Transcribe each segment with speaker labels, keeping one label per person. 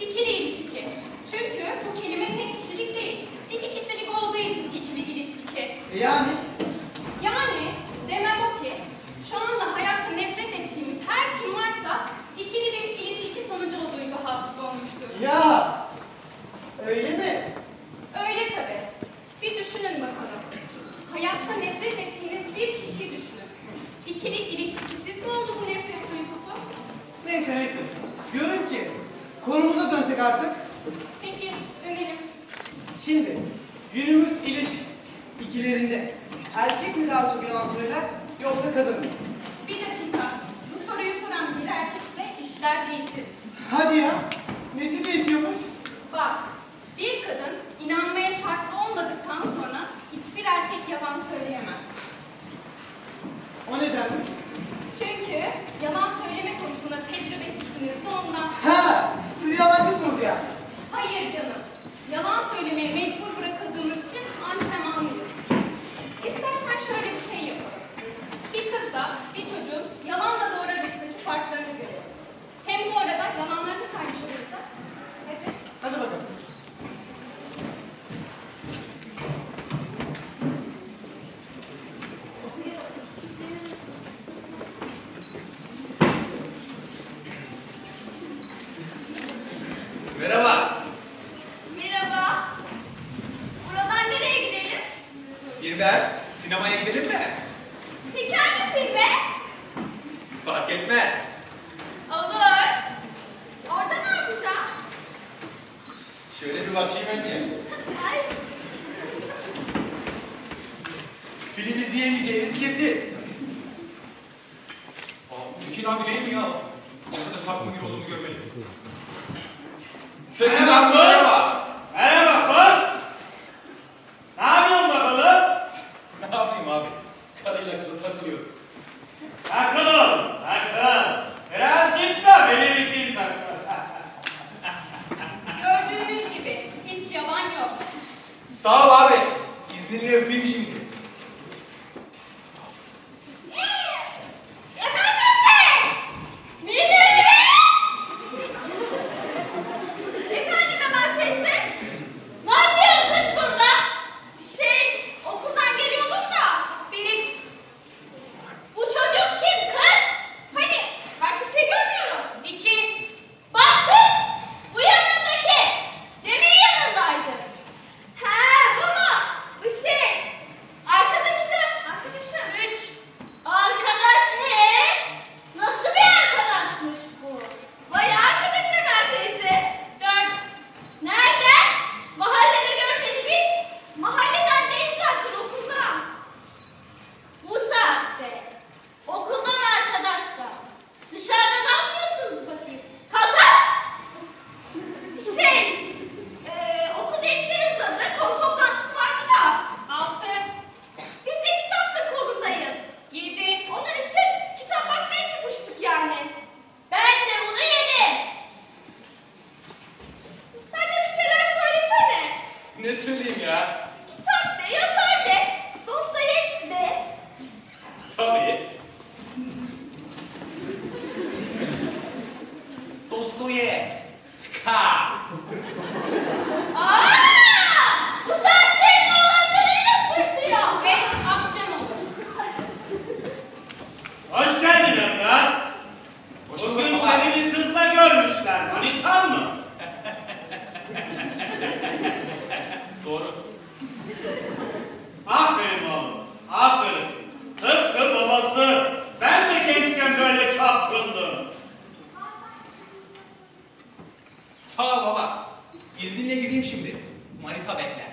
Speaker 1: ikili ilişki. Çünkü bu kelime tek kişilik değil. İki kişilik olduğu için ikili ilişki.
Speaker 2: E yani
Speaker 1: Yani demem o ki şu anda hayatta nefret ettiğimiz her kim varsa ikili bir ilişki sonucu o duygu hasıl olmuştur.
Speaker 2: ya öyle mi?
Speaker 1: Öyle tabii. Bir düşünün bakalım. Hayatta nefret ettiğiniz bir kişiyi düşünün. İkili ilişkisiz
Speaker 2: artık.
Speaker 1: Peki, dönelim.
Speaker 2: Şimdi günümüz iliş ikilerinde erkek mi daha çok yalan söyler yoksa kadın mı?
Speaker 1: Bir dakika. Bu soruyu soran bir erkekse işler değişir.
Speaker 2: Hadi ya. Nesi değişiyormuş?
Speaker 1: Bak, bir kadın inanmaya şartlı olmadıktan sonra hiçbir erkek yalan söyleyemez.
Speaker 2: O nedenmiş?
Speaker 1: Bir çocuğun yalanla doğru arasındaki farklarını görelim. Hem bu arada yalanlarını saymış oluruz da. Hadi.
Speaker 2: Hadi bakalım.
Speaker 3: Merhaba.
Speaker 4: Merhaba. Buradan nereye gidelim?
Speaker 3: Birber, sinemaya gidelim mi? Fark etmez.
Speaker 4: Olur. Orada ne yapacağız?
Speaker 3: Şöyle bir bakayım önce.
Speaker 4: Ay,
Speaker 3: Film izleyemeyeceğiniz kesin.
Speaker 5: Tekin abi değil mi ya? Arkadaş takma gibi olduğunu görmeli.
Speaker 3: Tekin abi merhaba.
Speaker 6: Merhaba kız. Ne yapıyorsun bakalım?
Speaker 5: Ne yapayım abi? Karıyla kızı takılıyorum.
Speaker 6: Takıl oğlum, takıl. Birazcık da benim için takıl.
Speaker 1: Gördüğünüz gibi hiç yalan yok.
Speaker 3: Sağ ol abi. İznini öpeyim şimdi.
Speaker 1: Sağ baba. İzninle gideyim
Speaker 4: şimdi. Manita bekler.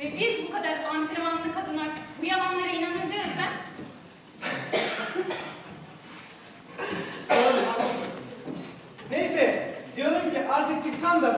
Speaker 4: Ve
Speaker 1: biz bu kadar antrenmanlı kadınlar bu yalanlara
Speaker 4: inanacağız ben. Neyse diyorum ki
Speaker 2: artık çıksan da